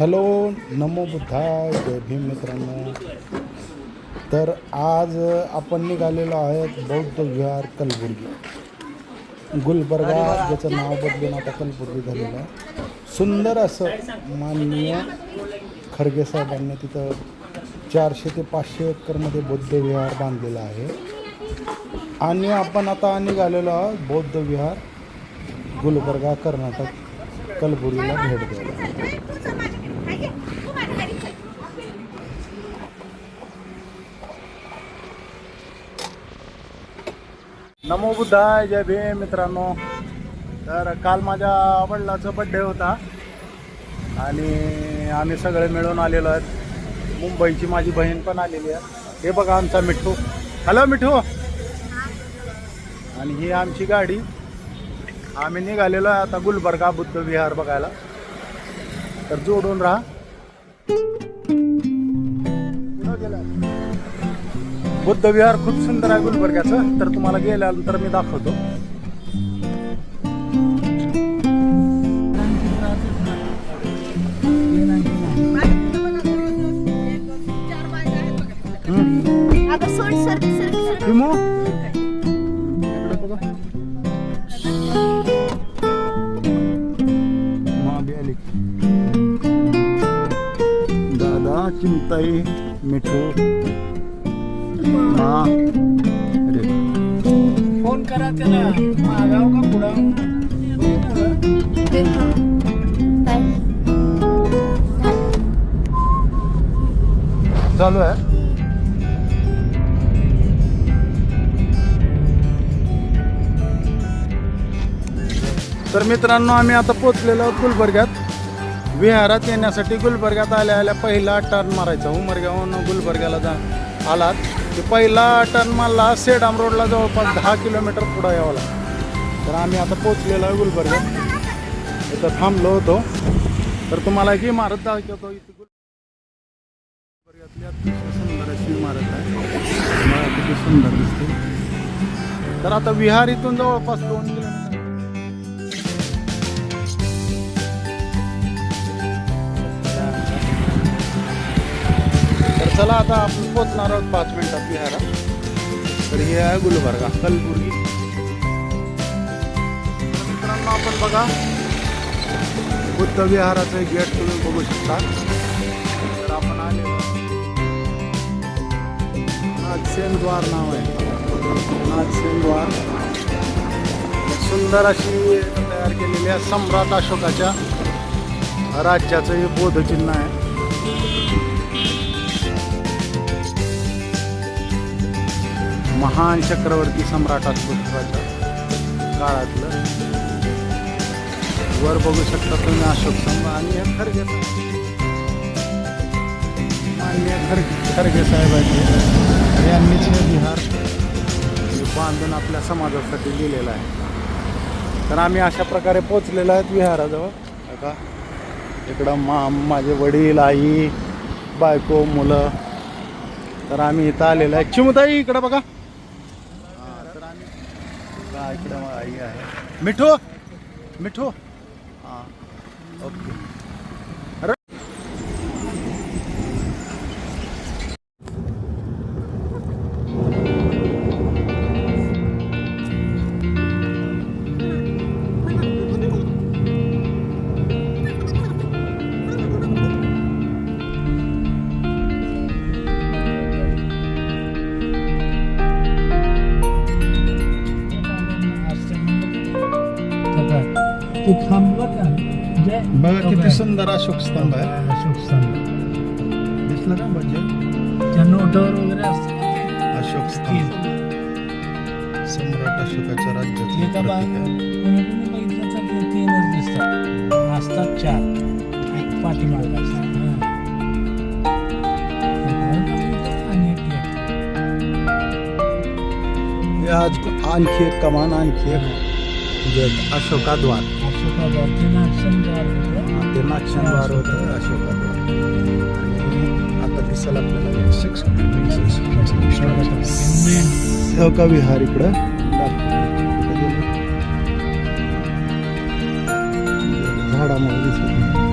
Hello नमो बुद्धाय जय भीम मित्रांनो. तर आज आपण निघालेलो आहेत बौद्ध विहार कलबुर्गी. गुलबर्गा ज्याचं नाव बदलून आता कलबुर्गी झालेलं आहे. सुंदर असं माननीय खरगे साहेबांनी तिथं चारशे ते पाचशे एकरमध्ये बौद्ध विहार बांधलेलं आहे. आणि आपण आता निघालेलो आहोत बौद्ध विहार गुलबर्गा कर्नाटक कलबुर्गीला भेट द्यायला. नमो बुद्धाय जय भीम मित्रांनो. तर काल माझ्या वडिलाचा बड्डे होता. आणि आम्ही सगळे मिळून आलेलो आहेत. मुंबईची माझी बहीण पण आलेली आहे. हे बघा आमचा मिठू. हॅलो मिठू. आणि ही आमची गाडी. आम्ही निघालेलो आहे आता गुलबर्गा बुद्ध विहार बघायला. तर जोडून राहा. बुद्ध विहार खूप सुंदर आहे गुलबर्ग्याचं. तर तुम्हाला गेल्यानंतर मी दाखवतो. दादा चिंताई मिठू. अरे फोन करा त्याला. मागाव का पुढं? चालू आहे. तर मित्रांनो आम्ही आता पोचलेलो आहोत गुलबर्ग्यात. विहारात येण्यासाठी गुलबर्ग्यात आल्या आल्या पहिला टर्न मारायचा. उमरगावहून गुलबर्ग्याला जा आलात की पहिला टर्न मला सेडाम रोडला जवळपास दहा किलोमीटर पुढं यावं लागतं. तर आम्ही आता पोचलेलो आहे गुलबर्ग. इथं थांबलो होतो. तर तुम्हाला एक इमारत दाखवतो. इथे गुलबर्गातली अतिशय सुंदर अशी इमारत आहे. मला किती सुंदर दिसते. तर आता विहार इथून जवळपास दोन किलोमीटर चला आता आपण पोचणार आहोत पाच मिनिटात विहारात तर हे आहे गुलबर्गा कलबुर्गी मित्रांनो आपण बघा बुद्ध विहाराचं गेट तुम्ही बघू शकता. तर आपण आले नागसेनद्वार नाव आहे. नागसेनद्वार सुंदर अशी तयार केलेली आहे सम्राट अशोकाच्या राज्याचं हे बोधचिन्ह आहे. महान चक्रवर्ती सम्राट अशोकाच्या काळातलं. वर बघू शकता तुम्ही अशोक स्तंभ आणि हे खरगे मान्य खर खरगे साहेबांचे यांनीच हे. विहार बांधून आपल्या समाजासाठी लिहिलेलं आहे. तर आम्ही अशा प्रकारे पोचलेलो आहेत विहाराजवळ. का इकडं मा माझे वडील आई बायको मुलं. तर आम्ही इथं आलेलो आहे. चिमुताई इकडं बघा. इकडं आई आहे. मिठू मिठू. हां ओके. थांबला का जय बघा किती सुंदर अशोक स्तंभ आहे अशोक स्तंभ दिसलं का म्हणजे त्या नोटावर वगैरे असते अशोक स्तंभ सम्राट अशोकाच्या राज्याचं एका प्रतीक बाजूला आहे. कोणी कोणी बघितलं तर ते तीनच दिसतात असतात चार एक पाठीमाग असतात हाँ. आणि एक वर. हे आज आणखी एक कमान आणखी एक गेट अशोकाद्वार अशोकाद्वार ते नागशनद्वार होतं. ते नागशनद्वार होतं अशोकाद्वार आणि आता दिसेल आपल्याला सहका विहार इकडं. झाडामुळे दिसत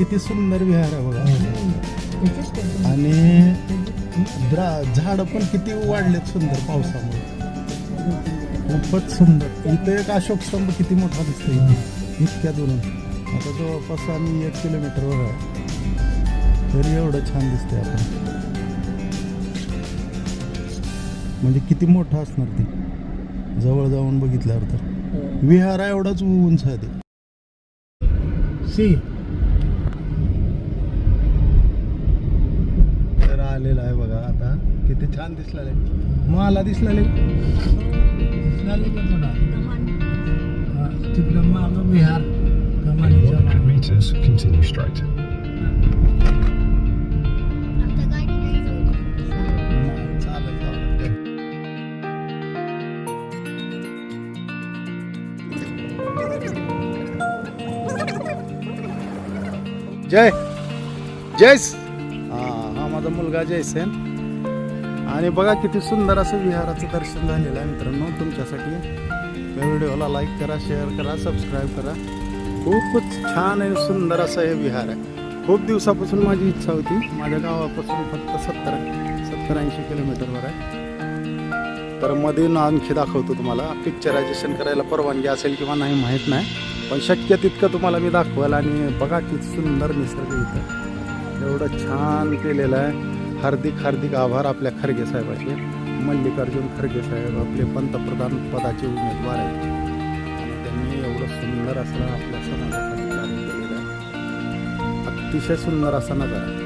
किती सुंदर विहार आहे बघा. आणि द्रा झाडं पण किती वाढलेत सुंदर पावसामुळे. खूपच सुंदर. इथं एक अशोक स्तंभ किती मोठा दिसतो इथे. इतक्या दुरून. आता जवळपास आम्ही एक किलोमीटरवर आहे. तरी एवढं छान दिसतंय आपण. म्हणजे किती मोठं असणार ते? जवळ जाऊन बघितल्यावर तर. विहारा एवढाच उंच आहे ते. सी तर आलेला आहे बघा आता. किती छान दिसलेलं आहे मला दिसलेले तिकडं मागं विहार. कमानीचा 100 meters, continue straight. जय. जयस. हा हा माझा मुलगा जयसेन. आणि बघा किती सुंदर असं विहाराचं दर्शन झालेलं आहे मित्रांनो. तुमच्यासाठी या व्हिडिओला लाईक करा शेअर करा सबस्क्राईब करा. खूपच छान आणि सुंदर असं हे विहार आहे. खूप दिवसापासून माझी इच्छा होती. माझ्या गावापासून फक्त सत्तर सत्तर ऐंशी किलोमीटरवर आहे. तर मध्ये आणखी दाखवतो तुम्हाला. पिक्चरायझेशन करायला परवानगी असेल किंवा नाही माहीत नाही. पण शक्य तितकं तुम्हाला मी दाखवाल आणि बघा किती सुंदर निसर्ग इथं. एवढं छान केलेलं आहे. हार्दिक हार्दिक आभार आपल्या खरगे साहेबाचे. मल्लिकार्जुन खरगे साहेब आपले पंतप्रधान पदाचे उमेदवार आहेत. आणि त्यांनी एवढं सुंदर असं आपल्या समाजासाठी कार्य केलेलं आहे. अतिशय सुंदर असा नजारा.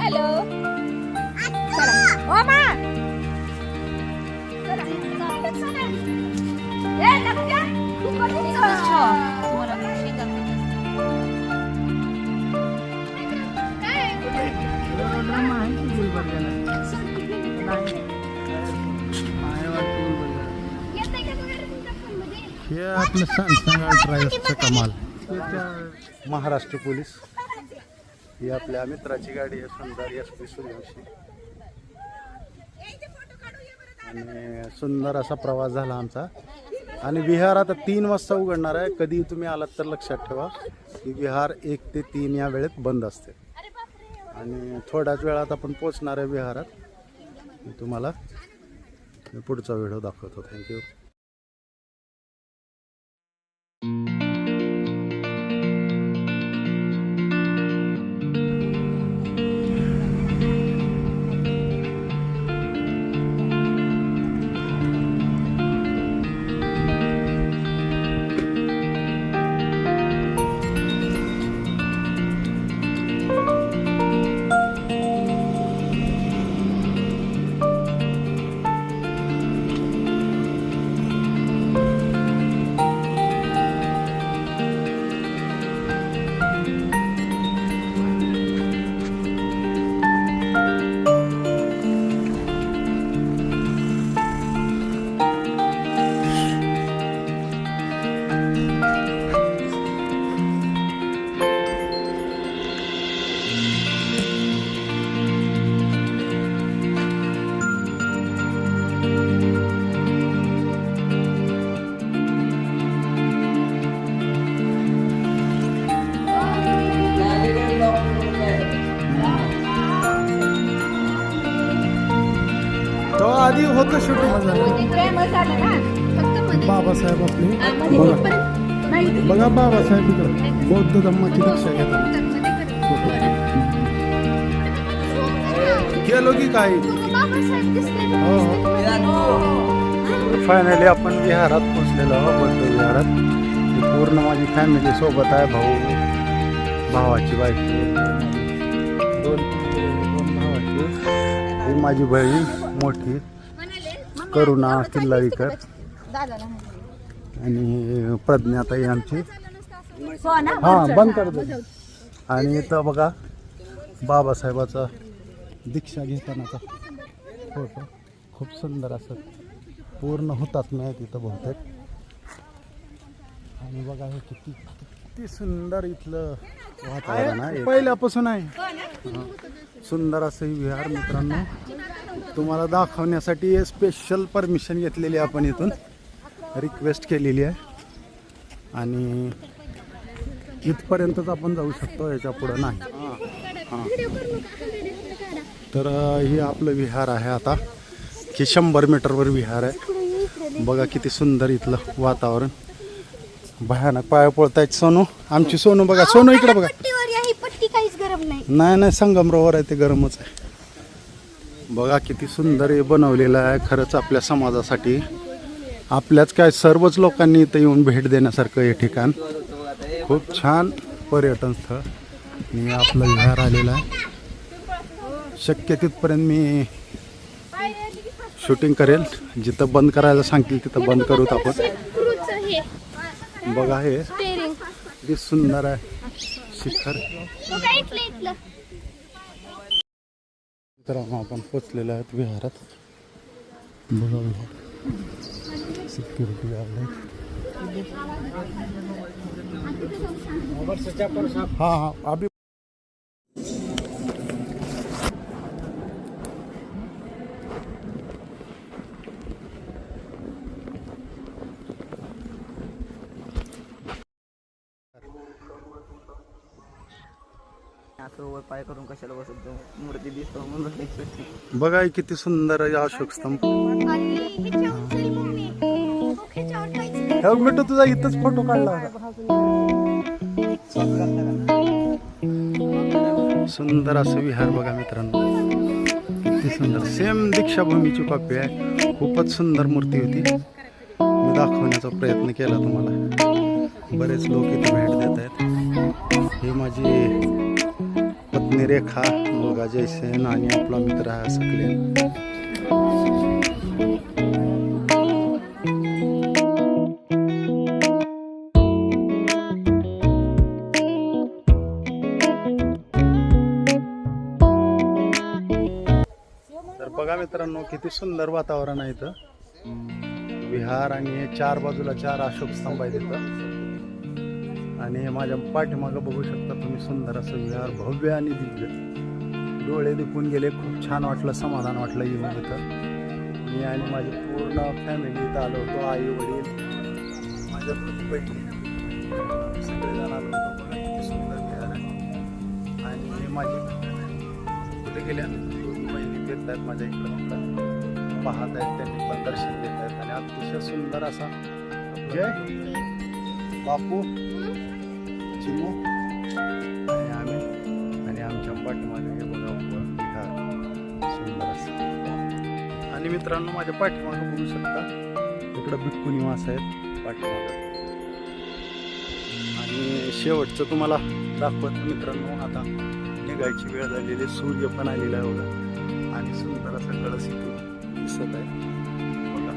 हॅलो. हे आपलं सांग अल्ट्राचं कमाल महाराष्ट्र पोलीस ही आपल्या मित्राची गाडी आहे सुंदर एस पी सूर्यवंशी. आणि सुंदर असा प्रवास झाला आमचा. आणि विहार आता तीन वाजता उघडणार आहे. कधी तुम्ही आलात तर लक्षात ठेवा की विहार एक ते तीन या वेळेत बंद असते. आणि थोड्याच वेळात आपण पोचणार आहे विहारात. मी तुम्हाला मी पुढचा व्हिडिओ दाखवतो. थँक्यू शूटिंग बाबासाहेब आपले. बघा. बघा बाबासाहेब इकडं. बौद्ध धम्माची दीक्षा घेतात गेलो की काय? हो फायनली आपण विहारात पोचलेलो आहोत बौद्ध विहारात. ही पूर्ण माझी फॅमिली सोबत आहे भाऊ भावाची बायको. दोन दोन भावाची. ही माझी बहीण मोठी. करुणा किल्लारीकर आणि प्रज्ञाताई आमची. हा बंद कर. दे. आणि इथं बघा बाबासाहेबाचा दीक्षा घेतानाचा फोटो खूप सुंदर असं पूर्ण होतात नाही तिथं बहुतेक. आणि बघा हे किती किती सुंदर इथलं वातावरण आहे. पहिल्यापासून आहे. हा. सुंदर असं ही विहार मित्रांनो. तुम्हाला दाखवण्यासाठी स्पेशल परमिशन घेतलेली आपण इथून. रिक्वेस्ट केलेली आहे. आणि इथपर्यंतच आपण जाऊ शकतो याच्या पुढं नाही. हां तर हे आपलं विहार आहे आता. की शंभर मीटरवर विहार आहे. बघा किती सुंदर इथलं वातावरण. भयानक पाया पळतायत सोनू. आमची सोनू बघा सोनू इकडे बघा. पट्टीवर या ही पट्टी काहीच गरम नाही. नाही नाही संगमरवर आहे ते गरमच आहे. बघा किती सुंदर हे बनवलेलं आहे खरंच आपल्या समाजासाठी. आपल्याच काय सर्वच लोकांनी इथं येऊन भेट देण्यासारखं हे ठिकाण. खूप छान पर्यटन स्थळ. मी आपलं विहार आलेलं आहे. शक्य तिथपर्यंत मी शूटिंग करेल. जिथं बंद करायला सांगतील तिथं बंद करूत आपण. बघा हे. किती सुंदर आहे. शिखर. तो आपण पोचलेलो आहेत विहारात. बघा विहार सिक्युरिटी गार्ड हाँ हाँ. अभी पाय करून कशाला बसत जाऊ? मूर्ती दिसतो म्हणून बघा किती सुंदर आहे अशोक स्तंभ. मिठू तुझा इथंच फोटो काढला होता. सुंदर असं विहार बघा मित्रांनो. किती सुंदर. सेम दीक्षाभूमीची कॉपी आहे. खूपच सुंदर मूर्ती होती. मी दाखवण्याचा प्रयत्न केला तुम्हाला. बरेच लोक इथे भेट देत आहेत. ही माझी पत्नी रेखा मुलगा जयसेन आणि आपला मित्र आहे सकले तर बघा मित्रांनो किती सुंदर वातावरण आहे इथं. विहार आणि हे चार बाजूला चार अशोक स्तंभ आहेत इथं. आणि माझ्या पाठीमागं बघू शकता तुम्ही सुंदर असं विहार भव्य आणि दिव्य. डोळे दिपून गेले खूप छान वाटलं समाधान वाटलं येऊन इथं. मी आणि माझी पूर्ण फॅमिली इथं आलो होतो आई वडील माझ्या बहिणी. सगळेजण आलो होतो बघा किती सुंदर विहार आहे. आणि माझी कुठे गेल्यानंतर दोन बहिणी फिरत आहेत माझ्या इकडं. पाहत आहेत त्यांनी पण दर्शन देत आहेत. आणि अतिशय सुंदर असा जय. बापू चिमू. आणि आम्ही आणि आमच्या पाठीमागे हे बघा विहार सुंदर असं. आणि मित्रांनो माझ्या पाठीमागं बघू शकता इकडं बिक्कू निवास आहेत पाठीमागं. आणि शेवटचं तुम्हाला दाखवत मित्रांनो आता निघायची वेळ झालेली आहे. सूर्य पण आलेला आहे बघा. आणि सुंदर असा कळस इथून दिसत आहे. बघा.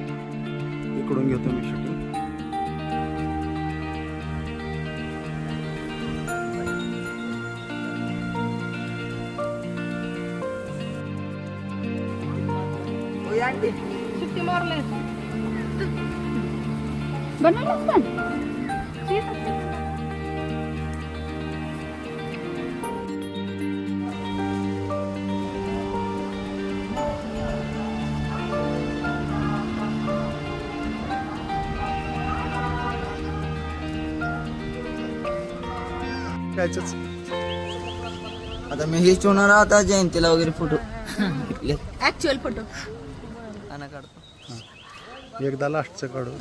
इकडून घेतो मी शूटिंग. बनवलंच पण कायच आता मी हेच होणार आता जयंतीला वगैरे फोटो ऍक्च्युअल फोटो काढतो एकदा लास्टचं काढू.